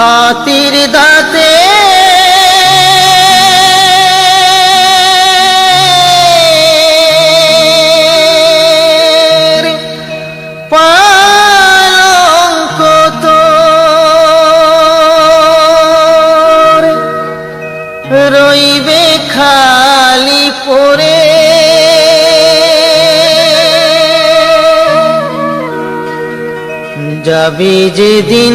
হাতির দাঁতে। রইবে খালি পড়ে। যাবে যেদিন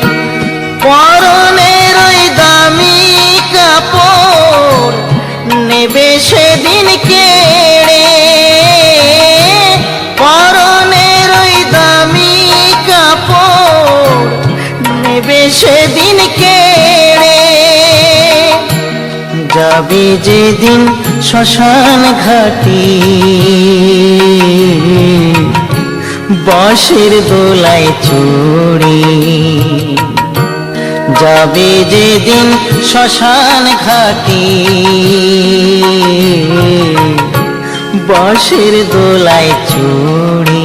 সেদিন কেড়ে যাবে যেদিন শ্মশান ঘাটি। বাঁশের দোলায় চড়ে যাবে যেদিন শ্মশান ঘাটি। বাঁশের দোলায় চড়ে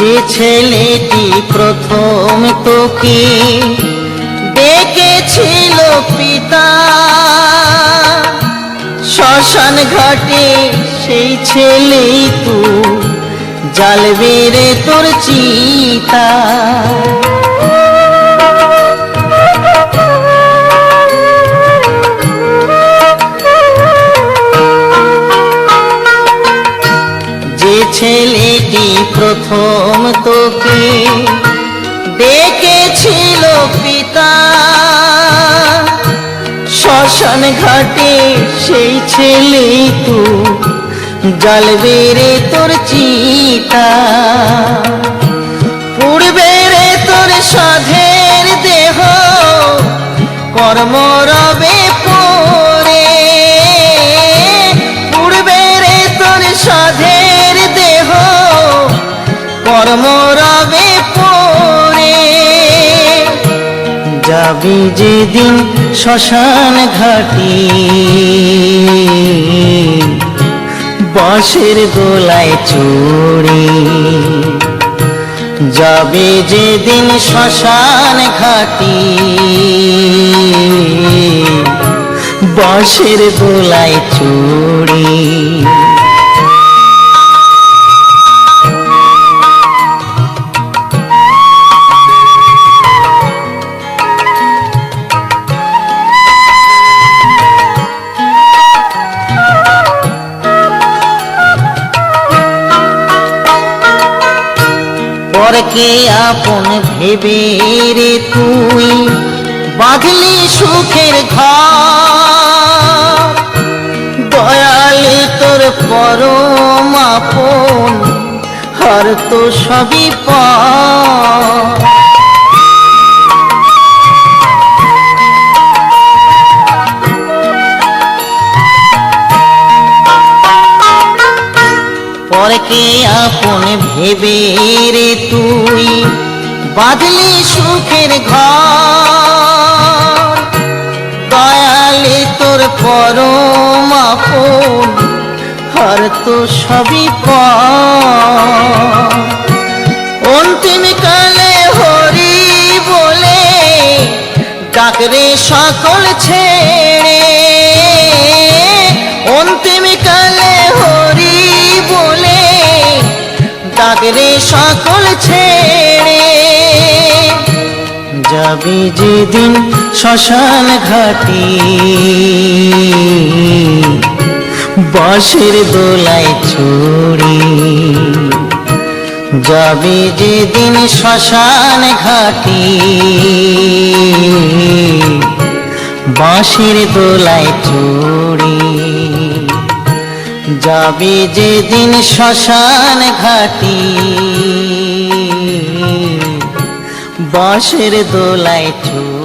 যে ছেলেটি প্রথম তোকে ডেকেছিল পিতা। শ্মশান ঘাটে সেই ছেলেই তু জ্বালবে রে তোর চিতা। প্রথম তোকে ডেকেছিল পিতা। শ্মশান ঘাটে সেই ছেলে তু জ্বালবে রে তোর চিতা। পুড়বে রে তোর সাধের দেহ কর্ম যাবি যেদিন শ্মশান ঘাটি। বাঁশের দোলায় চড়ে। যাবে যেদিন শ্মশান ঘাটি। বাঁশের দোলায় চড়ে। পরকে আপন ভেবে রে তুই বাঁধলি সুখের ঘর। দয়াল তোর পরম আপন, আর তো সবই পর। পরকে আপন ভেবে রে তুই। বাঁধলি সুখের ঘর। দয়ালে তোর পরম আপন, আর তো সবই অন্তিম কালে হরি বলে ডাকরে সকল ডাকরে সকল ছেড়ে যাবি যেদিন শ্মশান ঘাটি। বাঁশের দোলায় ছড়ি যাবি যেদিন শ্মশান ঘাটি। বাঁশের দোলায় চড়ি যাবি যেদিন শ্মশান ঘাটি বাঁশের দোলায় চড়ি